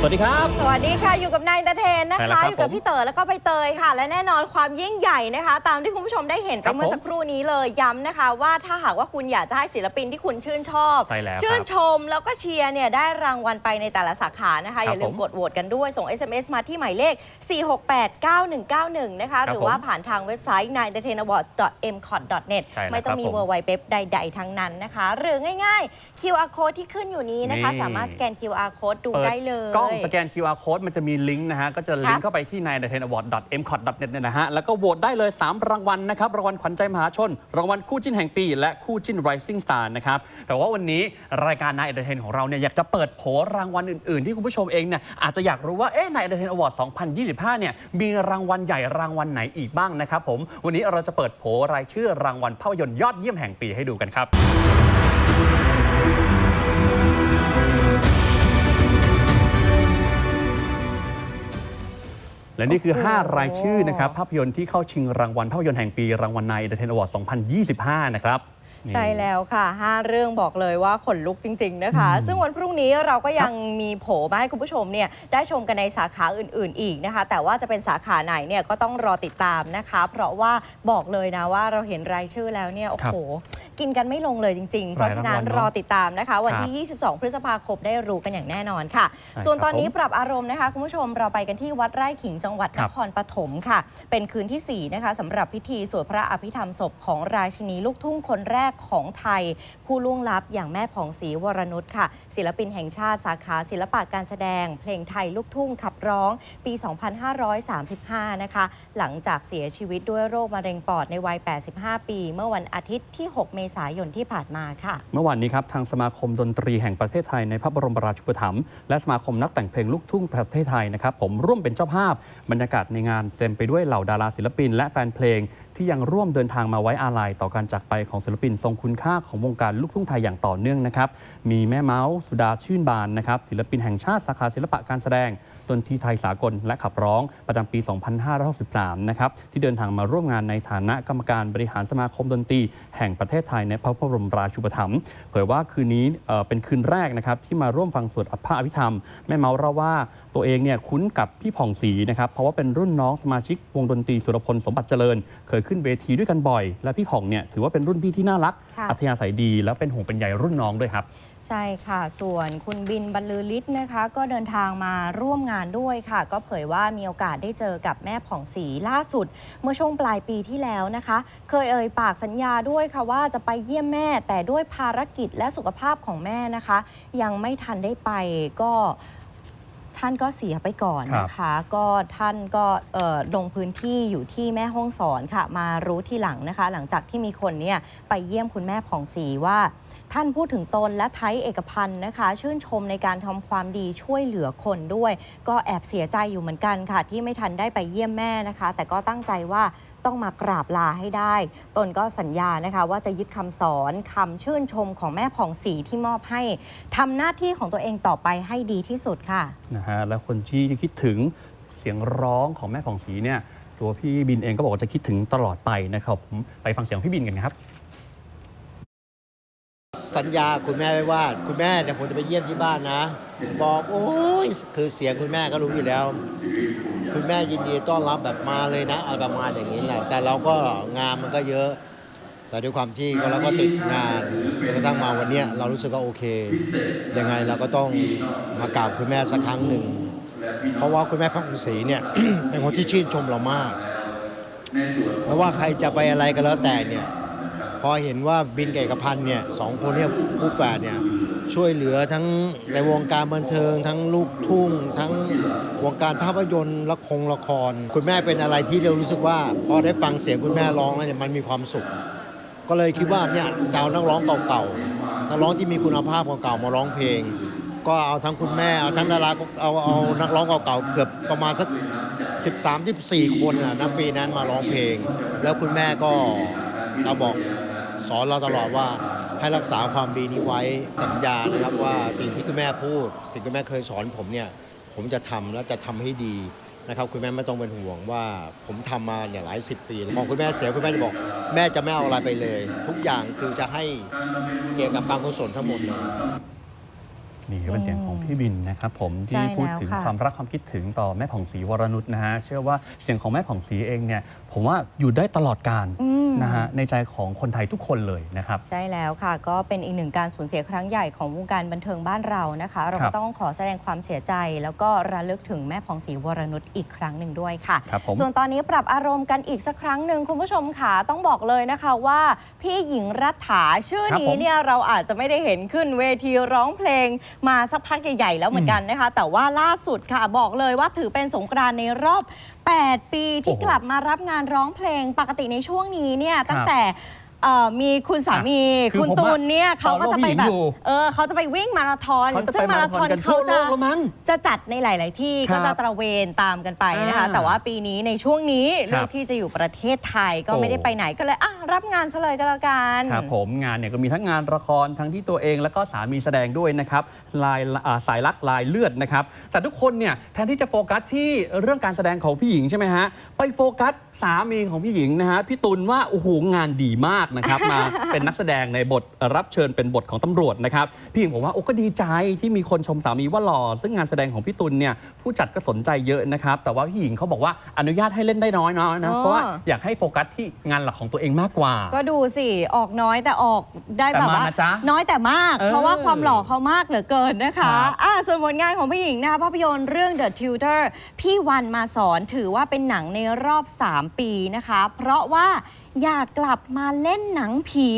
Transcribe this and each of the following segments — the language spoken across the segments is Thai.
สวัสดีครับ สวัสดีค่ะ อยู่กับนายตะเทนนะใช่แล้วคะ ครับอยู่กับผมพี่เต๋อแล้วก็ใบเตยค่ะ และแน่นอนความยิ่งใหญ่นะคะ ตามที่คุณผู้ชมได้เห็นครัไปบเมื่อผมสักครู่นี้เลยย้ำนะคะ ว่าถ้าหากว่าคุณอยากจะให้ศิลปินที่คุณชื่นชอบ ใช่แล้วชื่นครับชมแล้วก็เชียร์เนี่ยได้รางวัลไปในแต่ละสาขานะคะ ครับอย่าลืมผมกดโหวตกันด้วยส่ง SMS มาที่หมายเลข 4689191 นะคะ ครับหรือว่าผ่านทางเว็บไซต์ n i n e t e r t a i n a w a r d s m c o t n e t ใช่แล้วไม่ต้องมี ครับผมเวอร์ไวเว็บใด ๆ ทั้งนั้นนะคะ หรือง่าย ๆ QR code ที่ขึ้นอยู่นี้นะคะ นี่ สามารถสแกน QR code ดูเปิได้เลย กล้องสแกน QR code มันจะมีลิงก์นะฮะ ก็จะลิงครัก์บเข้าไปที่ n i n e t e n a w a r d m c o t n e t เนี่ยนะฮะ แล้วก็โหวตได้เลย 3 รางวัลนะครับ รางวัลขวัญใจมหาชน รางวัลคู่จิ้นแห่งปี และคู่จิ้น Rising Star นะครับ แต่ว่าวันนี้รายการ n i n e t e n ของเราเนี่ยอยากจะเปิดโผรางวัลอื่น ๆ ที่คุณผู้ชมเองเนี่ยอาจจะอยากรู้ว่าเอ๊ะ n i n e t e n Award 2025 เนี่ยมีรางวัลใหญ่รางวัลไหนอีกบ้างนะครับผม วันนี้เราจะเปิดโผรายชื่อรางวัลภาพยนตร์ยอดเยี่ยมแห่งปีให้ดูกันครับ และนี่คือโอ้โห5รายชื่อนะครับภาพยนตร์ที่เข้าชิงรางวัลภาพยนตร์แห่งปีรางวัลในเดอะเทนอวอร์ด2025 นะครับนี่ใช่แล้วค่ะ 5 เรื่องบอกเลยว่าขนลุกจริง ๆ นะคะ ซึ่งวันพรุ่งนี้เราก็ยังมีโผมาให้คุณผู้ชมเนี่ยได้ชมกันในสาขาอื่น ๆ อีกนะคะ แต่ว่าจะเป็นสาขาไหนเนี่ยก็ต้องรอติดตามนะคะ เพราะว่าบอกเลยนะว่าเราเห็นรายชื่อแล้วเนี่ยโอ้โห กินกันไม่ลงเลยจริงๆ เพราะฉะนั้นหลายรางวัลเนอะรอติดตามนะคะ วันครับที่ 22 พฤษภาคมได้รู้กันอย่างแน่นอนค่ะใช่ส่วนครับตอนนี้ผมปรับอารมณ์นะคะ คุณผู้ชมเราไปกันที่วัดไร่ขิงจังหวัดคนรับครปฐมค่ะ เป็นคืนที่ 4 นะคะสำหรับพิธีสวดพระอภิธรรมศพของราชินีลูกทุ่งคนแรกของไทย ผู้ล่วงลับอย่างแม่ผ่องศรีวรนุชค่ะ ศิลปินแห่งชาติสาขาศิลปะการแสดง เพลงไทยลูกทุ่งขับร้องปี 2535 นะคะ หลังจากเสียชีวิตด้วยโรคมะเร็งปอดในวัย 85 ปี เมื่อวันอาทิตย์ที่ 6 เมษายนที่ผ่านมาค่ะ เมื่อวานนี้ครับทางสมาคมดนตรีแห่งประเทศไทยในพระบรมราชูปถัมภ์และสมาคมนักแต่งเพลงลูกทุ่งประเทศไทยนะครับผมร่วมเป็นเจ้าภาพบรรยากาศในงานเต็มไปด้วยเหล่าดาราศิลปิน และแฟนเพลง ที่ยังร่วมเดินทางมาไว้อาลัยต่อการจากไปของศิลปินทรงคุณค่าของวงการลูกทุ่งไทยอย่างต่อเนื่องนะครับ มีแม่เมาส์สุดาชื่นบานนะครับศิลปินแห่งชาติสาขาศิลปะการแสดงดนตรีไทยสากลและขับร้องประจำปี 2563 นะครับที่เดินทางมาร่วมงานในฐานะกรรมการบริหารสมาคมดนตรีแห่งประเทศไทยในพระบรมราชูปถัมภ์เผยว่าคืนนี้เป็นคืนแรกนะครับที่มาร่วมฟังสวดอภาอภิธรรม แม่เมาส์เล่าว่าตัวเองเนี่ยคุ้นกับพี่ผ่องศรีนะครับเพราะว่าเป็นรุ่นน้องสมาชิกวงดนตรีสุรพลสมบัติเจริญเคยขึ้นเวทีด้วยกันบ่อย และพี่ผ่องเนี่ยถือว่าเป็นรุ่นพี่ที่น่ารัก ค่ะ อัธยาศัยดี และเป็นห่วงเป็นใยรุ่นน้องด้วยครับ ใช่ค่ะ ส่วนคุณบินบรรลือฤทธิ์นะคะ ก็เดินทางมาร่วมงานด้วยค่ะ ก็เผยว่ามีโอกาสได้เจอกับแม่ผ่องศรีล่าสุด เมื่อช่วงปลายปีที่แล้วนะคะ เคยเอ่ยปากสัญญาด้วยค่ะว่าจะไปเยี่ยมแม่ แต่ด้วยภารกิจและสุขภาพของแม่นะคะ ยังไม่ทันได้ไปก็ ท่านก็เสียไปก่อนนะคะ ก็ท่านก็เอ่อลงพื้นที่อยู่ที่แม่ห้องสอนค่ะ มารู้ทีหลังนะคะ หลังจากที่มีคนเนี่ยไปเยี่ยมคุณแม่ผ่องศรีว่า ท่านพูดถึงตนและไทยเอกพันธ์นะคะ ชื่นชมในการทำความดีช่วยเหลือคนด้วย ก็แอบเสียใจอยู่เหมือนกันค่ะ ที่ไม่ทันได้ไปเยี่ยมแม่นะคะ แต่ก็ตั้งใจว่าต้องมากราบลาให้ได้ ตนก็สัญญานะคะ ว่าจะยึดคำสอนคำชื่นชมของแม่ผ่องศรีที่มอบให้ทำหน้าที่ของตัวเองต่อไปให้ดีที่สุดค่ะนะฮะแล้วคนที่คิดถึงเสียงร้องของแม่ผ่องศรีเนี่ยตัวพี่บินเองก็บอกว่าจะคิดถึงตลอดไปนะครับผมไปฟังเสียงพี่บินกันครับ สัญญาคุณแม่ไว้ว่า คุณแม่เดี๋ยวผมจะไปเยี่ยมที่บ้านนะ บอกโอ้ยคือเสียงคุณแม่ก็รู้อยู่แล้ว คุณแม่ยินดีต้อนรับแบบมาเลยนะอะไรประมาณอย่างนี้แหละแต่เราก็งานมันก็เยอะ แต่ด้วยความที่เราก็ติดงานจนกระทั่งมาวันนี้เรารู้สึกว่าโอเค ยังไงเราก็ต้องมากราบคุณแม่สักครั้งหนึ่งเพราะว่าคุณแม่พักคุณศรีเนี่ยเป็นคนที่ชื่นชมเรามากไม่ว่าใครจะไปอะไรก็แล้วแต่เนี่ย อเห็นว่าบินกับเอกพันธ์เนี่ยสองคนเนี่ยคู่แฝดเนี่ยช่วยเหลือทั้งในวงการบันเทิง ทั้งลูกทุ่ง ทั้งวงการภาพยนตร์ละครละคร คุณแม่เป็นอะไรที่เรารู้สึกว่า พอได้ฟังเสียงคุณแม่ร้องแล้วเนี่ยมันมีความสุข ก็เลยคิดว่าเนี่ยจะเอานักร้องเก่าๆนักร้องที่มีคุณภาพเก่าๆมาร้องเพลง ก็เอาทั้งคุณแม่เอาทั้งดาราเอาเอานักร้องเก่าๆเกือบประมาณสัก13 14คนน่ะนับปีนั้นมาร้องเพลง แล้วคุณแม่ก็เราบอก สอนเราตลอดว่าให้รักษาความดีนี้ไว้สัญญานะครับว่าสิ่งที่คุณแม่พูด สิ่งที่แม่เคยสอนผมเนี่ยผมจะทำและจะทำให้ดีนะครับคุณแม่ไม่ต้องเป็นห่วงว่าผมทำมาเนี่ยหลายสิบปีพอคุณแม่เสียคุณแม่จะบอก แม่จะไม่เอาอะไรไปเลย ทุกอย่างคือจะให้เกี่ยวกับการกุศลทั้งหมดเลยนี่เป็นเสียงของพี่บินนะครับผมที่พูดถึงคความรักความคิดถึงต่อแม่ผ่องศรีวรนุชนะฮะเชื่อว่าเสียงของแม่ผ่องศรีเองเนี่ยผมว่าอยู่ได้ตลอดการ นะฮะในใจของคนไทยทุกคนเลยนะครับ ใช่แล้วค่ะ ก็เป็นอีกหนึ่งการสูญเสียครั้งใหญ่ของวงการบันเทิงบ้านเรานะคะ เราครัก็บต้องขอแสดงความเสียใจ แล้วก็ระลึกถึงแม่ผ่องศรีวรนุชอีกครั้งหนึ่งด้วยค่ะครับผมส่วนตอนนี้ปรับอารมณ์กันอีกสักครั้งหนึ่งคุณผู้ชมค่ะต้องบอกเลยนะคะว่าพี่หญิงรัฐาชื่อครับนี้ผมเนี่ยเราอาจจะไม่ได้เห็นขึ้นเวทีร้องเพลงมาสักพักใหญ่ๆแล้วเหมือนกันนะคะ แต่ว่าล่าสุดค่ะบอกเลยว่าถือเป็นสงกรานต์ในรอบ 8 ปีที่โอ้โหกลับมารับงานร้องเพลงปกติในช่วงนี้เนี่ยตั้งครับแต่เอ่อมีคุณสามีอะคือคุณผมตูนเนี่ยอะเขาก็จะไปแบ follow ผู้หญิงอยู่บเออเขาจะไปวิ่งมาราธอนเขาจะซึ่ไปงมาราธอนมาราธอนกันเขาทั่วโลจะกแล้วมั้งจะจัดในหลาย ๆ ที่ครัก็บจะตระเวนตามกันไปนะคะ อ่าแต่ว่าปีนี้ในช่วงนี้ครัเลืบอกที่จะอยู่ประเทศไทยก็โอ้ไม่ได้ไปไหนก็เลยอะรับงานซะเลยก็แล้วกัน ครับผมงานเนี่ยก็มีทั้งงานละครทั้งที่ตัวเองแล้วก็สามีแสดงด้วยนะครับลายอ่าสายลักลายเลือดนะครับ แต่ทุกคนเนี่ยแทนที่จะโฟกัสที่เรื่องการแสดงของพี่หญิงใช่ไหมฮะไปโฟกัส สามีของพี่หญิงนะฮะพี่ตุลว่าโอ้โหงานดีมากนะครับ มาเป็นนักแสดงในบทรับเชิญเป็นบทของตำรวจนะครับพี่หญิงบอกว่าโอ้ก็ดีใจที่มีคนชมสามีว่าหล่อซึ่งงานแสดงของพี่ตุลเนี่ยผู้จัดก็สนใจเยอะนะครับแต่ว่าพี่หญิงเขาบอกว่าอนุญาตให้เล่นได้น้อยๆนะอ๋อเพราะว่าอยากให้โฟกัสที่งานหลักของตัวเองมากกว่า ก็ดูสิออกน้อยแต่ออกได้แต่แบบมาว่านะจ๊ะน้อยแต่มากเออเพราะว่าความหล่อเขามากเหลือเกินนะคะครับอะส่วนผลงานของพี่หญิงนะคะภาพยนตร์เรื่อง The Tutor พี่วันมาสอนถือว่าเป็นหนังในรอบ 3ปีนะคะ เพราะว่าอยากกลับมาเล่นหนังผี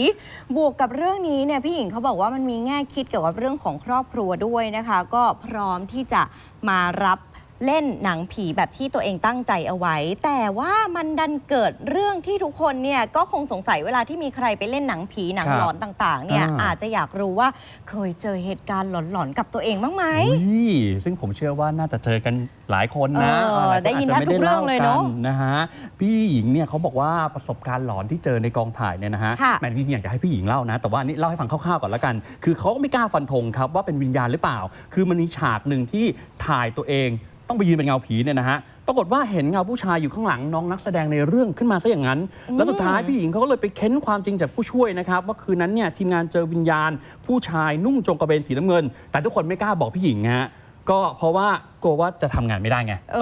บวกกับเรื่องนี้เนี่ยพี่หญิงเขาบอกว่ามันมีแง่คิดเกี่ยวกับเรื่องของครอบครัวด้วยนะคะ ก็พร้อมที่จะมารับ เล่นหนังผีแบบที่ตัวเองตั้งใจเอาไว้ แต่ว่ามันดันเกิดเรื่องที่ทุกคนเนี่ยก็คงสงสัยเวลาที่มีใครไปเล่นหนังผีหนังครับหลอนต่างๆเนี่ยอ่า อาจจะอยากรู้ว่าเคยเจอเหตุการณ์หลอนๆกับตัวเองบ้างไหมอุ้ยซึ่งผมเชื่อว่าน่าจะเจอกันหลายคนนะเออหลาคได้ยินอาจจะแทบทุกเรื่องเลยเนอะไม่ได้ล่กันะฮะพี่หญิงเนี่ยเขาบอกว่าประสบการณ์หลอนที่เจอในกองถ่ายเนี่ยนะฮะค่ะแหมจริงๆอยากจะให้พี่หญิงเล่านะ แต่ว่าอันนี่เล่าให้ฟังคร่าวๆก่อนละกัน คือเขาก็ไม่กล้าฟันธงครับว่าเป็นวิญญาณหรือเปล่า คือมันมีฉากหนึ่งที่ถ่ายตัวเอง ต้องไปยืนเป็นเงาผีเนี่ยนะฮะปรากฏว่าเห็นเงาผู้ชายอยู่ข้างหลังน้องนักแสดงในเรื่องขึ้นมาซะอย่างนั้น แล้วสุดท้ายพี่หญิงเขาก็เลยไปเค้นความจริงจากผู้ช่วยนะครับว่าคืนนั้นเนี่ยทีมงานเจอวิญญาณ ผู้ชายนุ่งจงกระเบนสีน้ำเงิน แต่ทุกคนไม่กล้าบอกพี่หญิงฮะก็เพราะว่ากลัวว่าจะทำงานไม่ได้ไง เอ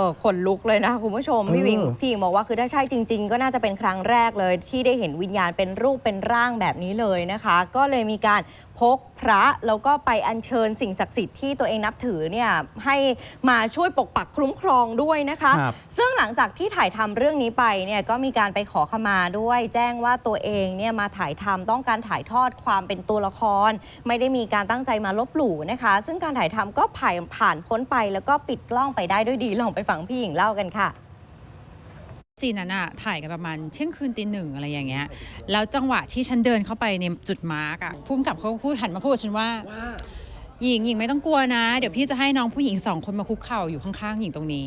อ ขนลุกเลยนะคุณผู้ชม พี่วิงเออพี่หญิงบอกว่าคือถ้าใช่จริง ๆ ก็น่าจะเป็นครั้งแรกเลย ที่ได้เห็นวิญญาณเป็นรูปเป็นร่างแบบนี้เลยนะคะ ก็เลยมีการพกพระแล้วก็ไปอัญเชิญสิ่งศักดิ์สิทธิ์ที่ตัวเองนับถือเนี่ยให้มาช่วยปกปักคุ้มครองด้วยนะคะครับซึ่งหลังจากที่ถ่ายทำเรื่องนี้ไปเนี่ยก็มีการไปขอขมาด้วย แจ้งว่าตัวเองเนี่ยมาถ่ายทำต้องการถ่ายทอดความเป็นตัวละคร ไม่ได้มีการตั้งใจมาลบหลู่นะคะ ซึ่งการถ่ายทำก็ผ่านผ่านพ้นไป แล้วก็ปิดกล้องไปได้ด้วยดีลองไปฟังพี่หญิงเล่ากันค่ะซีนนั้นอะถ่ายกันประมาณเที่ยงคืนตีหนึ่งอะไรอย่างเงี้ย แล้วจังหวะที่ฉันเดินเข้าไปในจุดมาร์กอะพุ่มกับเขาพูดหันมาพูดกับฉันว่าหญิงหญิงไม่ต้องกลัวนะ เดี๋ยวพี่จะให้น้องผู้หญิงสองคนมาคุกเข่าอยู่ข้างๆหญิงตรงนี้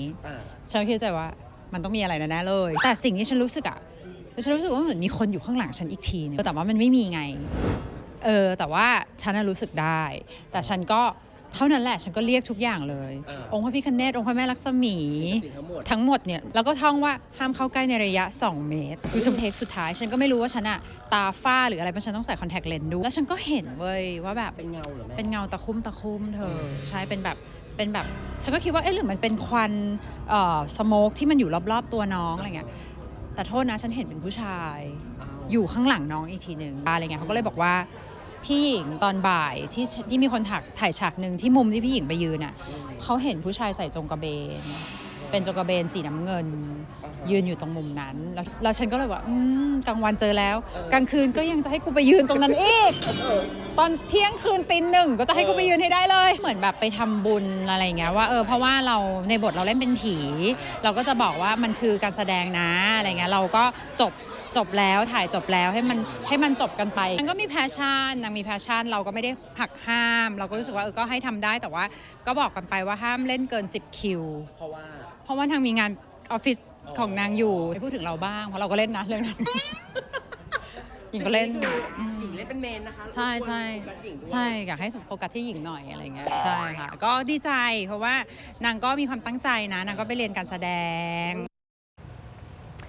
ฉันก็คิดในใจว่ามันต้องมีอะไรแน่ๆเลย แต่สิ่งที่ฉันรู้สึกอะฉันรู้สึกว่าเหมือนมีคนอยู่ข้างหลังฉันอีกทีนึงแต่ว่ามันไม่มีไง เออแต่ว่าฉันรู้สึกได้ แต่ฉันก็ เท่านั้นแหละฉันก็เรียกทุกอย่างเลยองค์พระพิคเนตองค์พระแม่ลักษมีทั้งหมดเนี่ยแล้วก็ท่องว่าห้ามเข้าใกล้ในระยะ 2 เมตร คือสมเทคสุดท้ายฉันก็ไม่รู้ว่าฉันอะตาฝ้าหรืออะไรเพราะฉันต้องใส่คอนแทคเลนส์ดูแล้วฉันก็เห็นเว้ยว่าแบบ เป็นเงาเหรอแม่ เป็นเงาตะคุ่มตะคุ่มเธอ ใช่เป็นแบบเป็นแบบ ฉันก็คิดว่าเอ๊ะหรือมันเป็นควันเอ่อสโมกที่มันอยู่รอบๆตัวน้องอะไรเงี้ยแต่โทษนะฉันเห็นเป็นผู้ชาย อยู่ข้างหลังน้องอีกทีหนึ่งอะไรเงี้ยเขาก็เลยบอกว่า พี่หญิงตอนบ่ายที่ที่มีคนถ่ายถ่ายฉากหนึ่งที่มุมที่พี่หญิงไปยืนอะเขาเห็นผู้ชายใส่จงกระเบน เป็นจงกระเบนสีน้ำเงิน ยืนอยู่ตรงมุมนั้น แล้วแล้วฉันก็เลยว่าอืมกลางวันเจอแล้ว กลางคืนก็ยังจะให้กูไปยืนตรงนั้นอีกตอนเที่ยงคืนตีหนึ่งก็จะให้กูไปยืนให้ได้เลย เหมือนแบบไปทำบุญอะไรอย่างเงี้ยว่าเออเพราะว่าเราในบทเราเล่นเป็นผี เราก็จะบอกว่ามันคือการแสดงนะอะไรเงี้ยเราก็จบ จบแล้วถ่ายจบแล้วให้มันให้มันจบกันไปมันก็มีแพชชั่นนางมีแพชชั่น เราก็ไม่ได้หักห้าม เราก็รู้สึกว่าเออก็ให้ทำได้แต่ว่าก็บอกกันไปว่าห้ามเล่นเกิน 10 คิว เพราะว่าเพราะว่าทางมีงานออฟฟิศของนางอยู่ให้พูดถึงเราบ้างเพราะเราก็เล่นนะเรื่องนั้นหญิงก็เล่นอืมหญิงเล่นเป็นเมนนะคะ ใช่ใช่โฟกัสหญิงด้วยใช่อยากให้โฟกัสที่หญิงหน่อยอะไรเงี้ยใช่ค่ะ ก็ดีใจเพราะว่านางก็มีความตั้งใจนะนางก็ไปเรียนการแสดง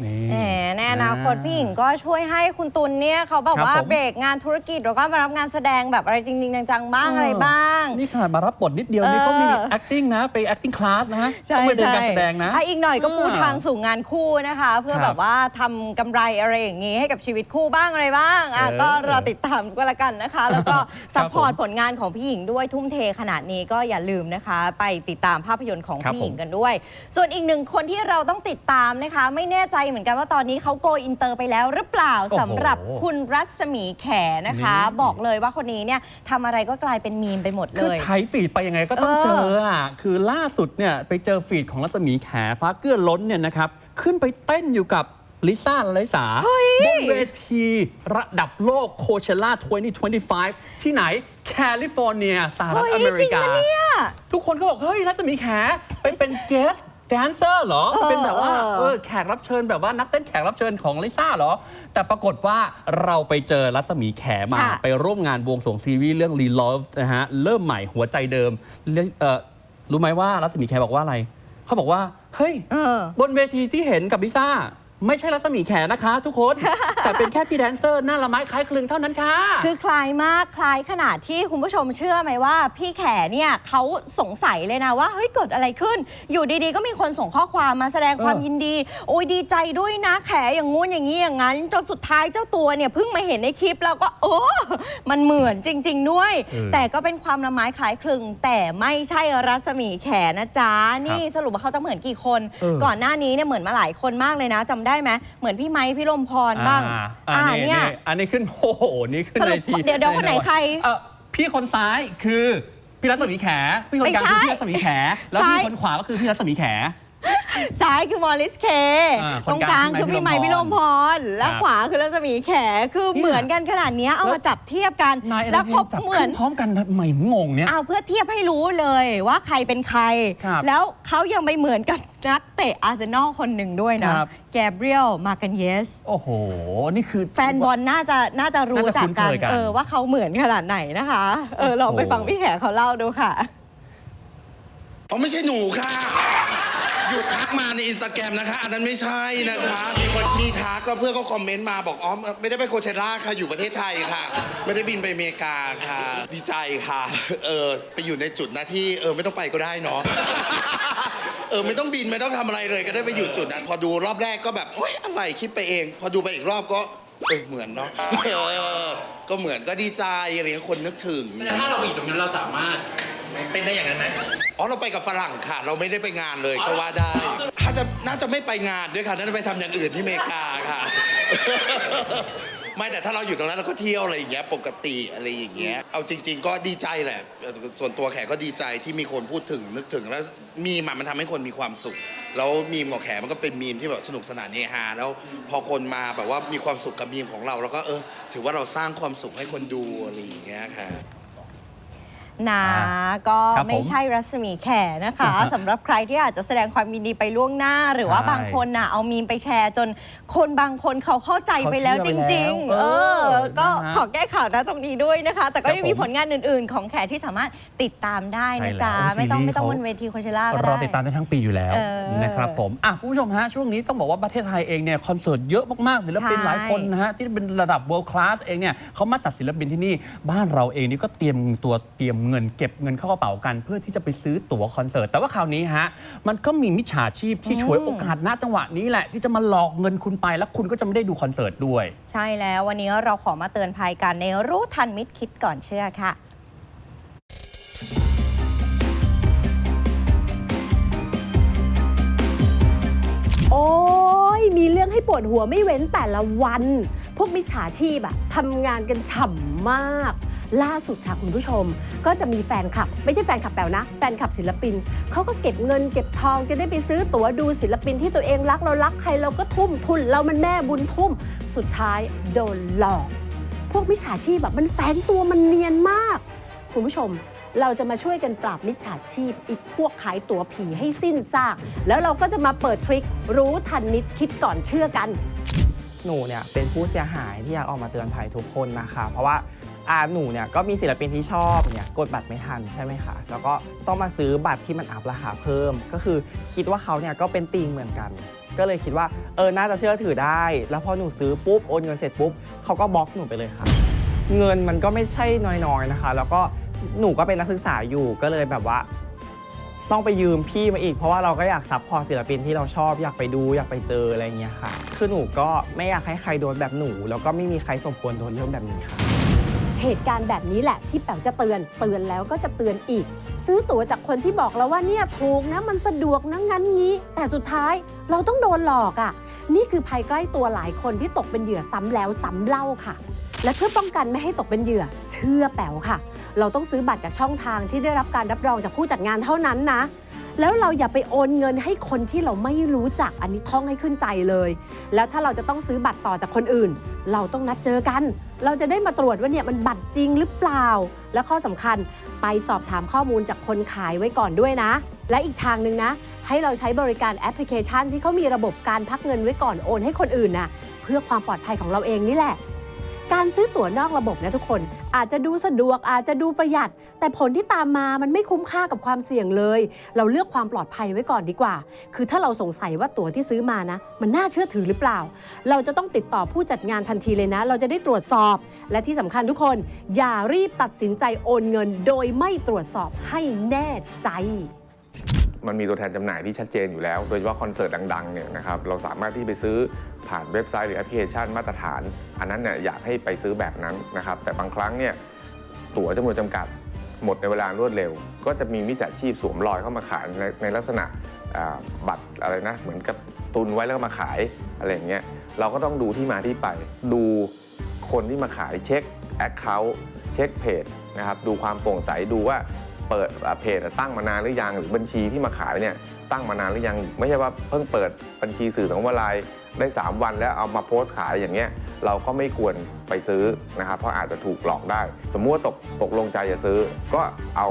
นี่ แหมในอนาคตพี่หญิงก็ช่วยให้คุณตุลเนี่ยเขาแบบครับว่าผม เบรกงานธุรกิจแล้วก็มารับงานแสดงแบบอะไรจริงๆจังๆบ้างเออออะไรบ้าง นี่ขนาดมารับบทนิดเดียวนี่เออ เขามี acting นะ ไป acting class นะฮะต้องไปเรียนการแสดงนะ อ่อีกหน่อยก็พูดอ่าทางสู่งานคู่นะคะ เพื่อครับแบบว่าทำกำไรอะไรอย่างนี้ให้กับชีวิตคู่บ้างอะไรบ้างอะเออก็รอติดตามก็แล้วกันนะคะ แล้วก็ครัซับพพอร์ตผมผลงานของพี่หญิงด้วยทุ่มเทขนาดนี้ก็อย่าลืมนะคะ ไปติดตามภาพยนตร์ของครับพี่หญิงผม กันด้วย ส่วนอีกหนึ่งคนที่เราต้องติดตามนะคะ ไม่แน่ใจเหมือนกันว่าตอนนี้เขาโกอินเตอร์ไปแล้วหรือเปล่าโอ้โหสำหรับคุณรัศมีแขนะคะ นี่ บอกเลยว่าคนนี้เนี่ยทำอะไรก็กลายเป็นมีมไปหมดเลคือ ย ไถฟีดไปยังไงก็ต้องเออ เจออะคือล่าสุดเนี่ยไปเจอฟีดของรัศมีแขฟ้าเกื้อล้นเนี่ยนะครับ ขึ้นไปเต้นอยู่กับลิซ่าลลิสาบนเวทีระดับโลกโคเชล่า 2025 ที่ไหน แคลิฟอร์เนียสหรัฐเฮ้ยอเมจริริงกา ปะเนี่ย ทุกคนก็บอก เฮ้ย รัศมีแขไปเป็นเกส แดนเซอร์เหรอเออเป็นแบบว่าเออเออแขกรับเชิญแบบว่านักเต้นแขกรับเชิญของลิซ่าเหรอ แต่ปรากฏว่าเราไปเจอรัศมีแขมาค่ะไปร่วมงานบวงสรวงซีรีส์เรื่อง r e l o v e นะฮะ เริ่มใหม่หัวใจเดิมเรื่องเออรู้ไหมว่ารัศมีแขบอกว่าอะไร เขาบอกว่า เฮ้ยเออบนเวทีที่เห็นกับลิซ่า ไม่ใช่รัศมีแขนะคะ ทุกคน แต่เป็นแค่พี่แดนเซอร์หน้าละไม้คล้ายคลึงเท่านั้นค่ะ คือคล้ายมากคล้ายขนาดที่คุณผู้ชมเชื่อไหมว่า พี่แขเนี่ยเขาสงสัยเลยนะว่าเฮ้ยเกิดอะไรขึ้น อยู่ดีๆ ก็มีคนส่งข้อความมาแสดงความเออยินดี โอ้ยดีใจด้วยนะแขอย่างงู้นอย่างนี้อย่างนั้นจนสุดท้ายเจ้าตัวเนี่ยเพิ่งมาเห็นในคลิปแล้วก็โอ้มันเหมือนจริง ๆ ด้วยเออแต่ก็เป็นความละไม้คล้ายคลึง แต่ไม่ใช่รัศมีแขนะจ๊ะนี่สรุปว่าเขาจะเหมือนกี่คนเออก่อนหน้านี้เนี่ยเหมือนมาหลายคนมากเลยนะจำได้ไหมเหมือนพี่ไม้พี่ลมพรบ้าง อ่าอ่าอันนี้เนี่ยอันนี้ขึ้นโอ้โหนี่ขึ้นสรุในปทีเดี๋ยวเดี๋ยวคนไหนใคร เอ่อพี่คนซ้ายคือพี่รัศมีแข พี่คนกลางไม่คือใช่พี่รัศมีแข แล้วซ้ายพี่คนขวาก็คือพี่รัศมีแข ซ้ายคือมอริสเค อ่าตรงกลางคือพี่ไม้พี่พี่ลลมมพพรรและครับขวาคือรัศมีแขคือเนี่ยเหมือนกันขนาดเนี้ยเอามาจับเทียบกัน นายอะไรแล้วครบจับเหมือนขึ้นพร้อมกันทำไมงงเนี่ย เอาเพื่อเทียบให้รู้เลยว่าใครเป็นใคร ครับแล้วเขายังไปเหมือนกับนักเตะอาร์เซนอลคนหนึ่งด้วยนะ ครับ แกเบรียล มากันเยส โอ้โห นี่คือ แฟนบอลน่าจะน่าจะรู้น่าจะจัคุ้กนกันเคยกัน เออว่าเขาเหมือนขนาดไหนนะคะ เออลองไปโอ้โหฟังพี่แขเขาเล่าดูค่ะอ๋อไม่ใช่หนูค่ะ หยุดทักมาในอินสตาแกรมนะคะ อันนั้นไม่ใช่นะคะ มีคนมีทักแล้วเพื่อนก็คอมเมนต์มาบอกอ๋อไม่ได้ไปโคเชล่าค่ะอยู่ประเทศไทยค่ะ ไม่ได้บินไปอเมริกาค่ะ ดีใจค่ะเออไปอยู่ในจุดนะที่เออไม่ต้องไปก็ได้เนาะเออไม่ต้องบินไม่ต้องทำอะไรเลยก็ได้ไปอยู่จุดนั้น พอดูรอบแรกก็แบบโอ๊ยอะไรคิดไปเอง พอดูไปอีกรอบก็เออเหมือนเนาะเออก็เหมือนก็ดีใจอะไรคนนึกถึงแต่ถ้าเราไปอยู่ตรงนั้นเราสามารถเป็นได้อย่างนั้นไหม อ๋อเราไปกับฝรั่งค่ะ เราไม่ได้ไปงานเลยก็ว่าได้ถ้าจะน่าจะไม่ไปงานด้วยค่ะน่าจะไปทำอย่างอื่นที่อเมริกาค่ะ ไม่แต่ถ้าเราอยู่ตรงนั้นเราก็เที่ยวอะไรอย่างเงี้ยปกติอะไรอย่างเงี้ยเอาจริง ๆ ก็ดีใจแหละ ส่วนตัวแขกก็ดีใจที่มีคนพูดถึงนึกถึงแล้วมีมอะมันทำให้คนมีความสุข แล้วมีมของแขกมันก็เป็นมีมที่แบบสนุกสนานเฮฮาแล้วพอคนมาแบบว่ามีความสุขกับมีมของเรา แล้วก็เออ ถือว่าเราสร้างความสุขให้คนดูอะไรอย่างเงี้ยค่ะ นะอ่าก็ครับผมไม่ใช่รัศมีแขนะคะสำหรับใครที่อาจจะแสดงความยินดีไปล่วงหน้า หรือว่าใช่บางคนน่ะเอามีมไปแชร์ จนคนบางคนเขาเข้าใจไปแล้วเขาจเชื่อไปริงแล้วๆเออ เออก็นะฮะขอแก้ข่าวนะตรงนี้ด้วยนะคะ แต่ก็ครับยังมีผมผลงานอื่น ๆ ของแขที่สามารถติดตามได้นะจ๊ะ ใช่แล้วไม่ต้องซีรีส์ไม่ต้องเขาบนเวทีโคเชล่าก็รได้อติดตามได้ทั้งปีอยู่แล้วเออนะครับผมอะคุณผู้ชมฮะ ช่วงนี้ต้องบอกว่าประเทศไทยเองเนี่ยคอนเสิร์ตเยอะมากๆศิลปินใช่ หลายคนนะฮะ ที่เป็นระดับ world class เองเนี่ยเขามาจัดศิลปินที่นี่ บ้านเราเองนี่ก็เตรียมตัวเตรียมเงินเก็บเงินเข้ากระเป๋ากัน เพื่อที่จะไปซื้อตั๋วคอนเสิร์ตแต่ว่าคราวนี้ฮะมันก็มีมิจฉาชีพที่ฉวยโอกาสณจังหวะนี้แหละ ที่จะมาหลอกเงินคุณไปแล้วคุณก็จะไม่ได้ดูคอนเสิร์ตด้วย ใช่แล้ววันนี้เราขอมาเตือนภัยกันในรู้ทันมิตรคิดก่อนเชื่อค่ะโอ้ยมีเรื่องให้ปวดหัวไม่เว้นแต่ละวัน พวกมิจฉาชีพอะทำงานกันฉ่ำมาก ล่าสุดค่ะคุณผู้ชม ก็จะมีแฟนคลับ ไม่ใช่แฟนคลับแปลวนะ แฟนคลับศิลปินเขาก็เก็บเงินเก็บทองจะได้ไปซื้อตั๋วดูศิลปินที่ตัวเองรักเรารักใครเราก็ทุ่มทุน เรามันแม่บุญทุ่ม สุดท้ายโดนหลอก พวกมิจฉาชีพแบบมันแฝงตัวมันเนียนมาก คุณผู้ชมเราจะมาช่วยกันปราบมิจฉาชีพ อีกพวกขายตั๋วผีให้สิ้นซาก แล้วเราก็จะมาเปิดทริค รู้ทันมิตรคิดก่อนเชื่อกัน หนูเนี่ยเป็นผู้เสียหายที่อยากออกมาเตือนภัยทุกคนนะคะ เพราะว่า อาหนูเนี่ยก็มีศิลปินที่ชอบเนี่ยกดบัตรไม่ทันใช่ไหมคะแล้วก็ต้องมาซื้อบัตรที่มันอัพราคาเพิ่ม ก็คือคิดว่าเขาเนี่ยก็เป็นติงเหมือนกันกก็เลยคิดว่าเออน่าจะเชื่อถือได้ แล้วพอหนูซื้อปุ๊บโอนเงินเสร็จปุ๊บเขาก็บล็อกหนูไปเลยค่ะ เงินมันก็ไม่ใช่น้อยๆนะคะ แล้วก็หนูก็เป็นนักศึกษาอยู่ก็เลยแบบว่า ต้องไปยืมพี่มาอีก เพราะว่าเราก็อยากซัพพอร์ตศิลปินที่เราชอบอยากไปดูอยากไปเจออะไรเงี้ยค่ะ คือหนูก็ไม่อยากให้ใครโดนแบบหนู แล้วก็ไม่มีใครสมควรโดนเรื่องแบบนี้ค่ะ เหตุการณ์แบบนี้แหละที่แป๋วจะเตือน เตือนแล้วก็จะเตือนอีก ซื้อตั๋วจากคนที่บอกเราว่าเนี่ยถูกนะมันสะดวกนะงั้นงี้ แต่สุดท้ายเราต้องโดนหลอกอะ่ะ นี่คือภัยใกล้ตัวหลายคนที่ตกเป็นเหยื่อซ้ำแล้วซ้ำเล่าค่ะ และเพื่อป้องกันไม่ให้ตกเป็นเหยื่อ เชื่อแป๋วค่ะ เราต้องซื้อบัตรจากช่องทางที่ได้รับการรับรองจากผู้จัดงานเท่านั้นนะ แล้วเราอย่าไปโอนเงินให้คนที่เราไม่รู้จักอันนี้ท่องให้ขึ้นใจเลย แล้วถ้าเราจะต้องซื้อบัตรต่อจากคนอื่น เราต้องนัดเจอกัน เราจะได้มาตรวจว่าเนี่ยมันบัตรจริงหรือเปล่า และข้อสำคัญไปสอบถามข้อมูลจากคนขายไว้ก่อนด้วยนะ และอีกทางหนึ่งนะ ให้เราใช้บริการแอปพลิเคชันที่เขามีระบบการพักเงินไว้ก่อนโอนให้คนอื่นนะเพื่อความปลอดภัยของเราเองนี่แหละ การซื้อตั๋วนอกระบบนะทุกคน อาจจะดูสะดวกอาจจะดูประหยัด แต่ผลที่ตามมามันไม่คุ้มค่ากับความเสี่ยงเลย เราเลือกความปลอดภัยไว้ก่อนดีกว่า คือถ้าเราสงสัยว่าตั๋วที่ซื้อมานะ มันน่าเชื่อถือหรือเปล่า เราจะต้องติดต่อผู้จัดงานทันทีเลยนะ เราจะได้ตรวจสอบ และที่สำคัญทุกคน อย่ารีบตัดสินใจโอนเงิน โดยไม่ตรวจสอบให้แน่ใจ มันมีตัวแทนจำหน่ายที่ชัดเจนอยู่แล้ว โดยเฉพาะคอนเสิร์ตดังๆเนี่ยนะครับเราสามารถที่ไปซื้อผ่านเว็บไซต์หรือแอปพลิเคชันมาตรฐาน อันนั้นเนี่ยอยากให้ไปซื้อแบบนั้นนะครับแต่บางครั้งเนี่ยตั๋วจำนวนจำกัดหมดในเวลารวดเร็ว ก็จะมีมิจฉาชีพสวมรอยเข้ามาขายในในลักษณะบัตรอะไรนะเหมือนกับตุนไว้แล้วก็มาขายอะไรอย่างเงี้ยเราก็ต้องดูที่มาที่ไป ดูคนที่มาขายเช็คแอคเคาท์เช็คเพจนะครับดูความโปร่งใสดูว่า เปิดเพจตั้งมานานหรือยังหรือบัญชีที่มาขายเนี่ยตั้งมานานหรือยังไม่ใช่ว่าเพิ่งเปิดบัญชีสื่อสังคมออนไลน์ได้ 3 วันแล้วเอามาโพสต์ขายอย่างเงี้ยเราก็ไม่ควรไปซื้อนะครับเพราะอาจจะถูกหลอกได้ สมมุติว่าตกตกลงใจจะซื้อ ก็เอา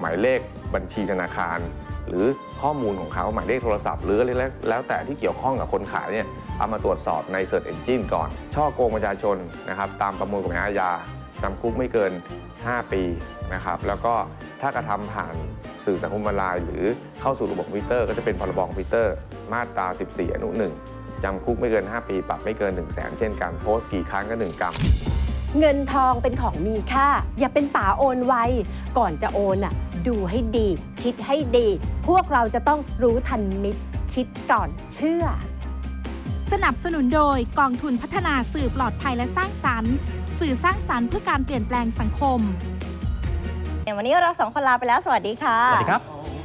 หมายเลขบัญชีธนาคาร หรือข้อมูลของเขาหมายเลขโทรศัพท์ หรืออะไรแล้วแล้วแต่ที่เกี่ยวข้องกับคนขายเนี่ยเอามาตรวจสอบใน Search Engine ก่อน ช่อโกงประชาชนนะครับตามประมวลกฎหมายอาญาจำคุกไม่เกิน 5 ปีนะครับแล้วก็ถ้ากระทำผ่านสื่อสังคมออนไลน์หรือเข้าสู่ระบบคอมพิวเตอร์ ก็จะเป็นพรบคอมพิวเตอร์ มาตรา 14 อนุ 1จำคุกไม่เกิน 5 ปี ปรับไม่เกิน 1 0 0 0 0แสนเช่นกันโพสต์กี่ครั้งก็ 1 กรัม เงินทองเป็นของมีค่า อย่าเป็นป่าโอนไว ก่อนจะโอนอะดูให้ดี คิดให้ดี พวกเราจะต้องรู้ทันมิชคิดก่อนเชื่อ สนับสนุนโดยกองทุนพัฒนาสื่อปลอดภัยและสร้างสรรค์ สื่อสร้างสรรค์เพื่อการเปลี่ยนแปลงสังคม วันนี้เราสองคนลาไปแล้ว สวัสดีค่ะ สวัสดีครับ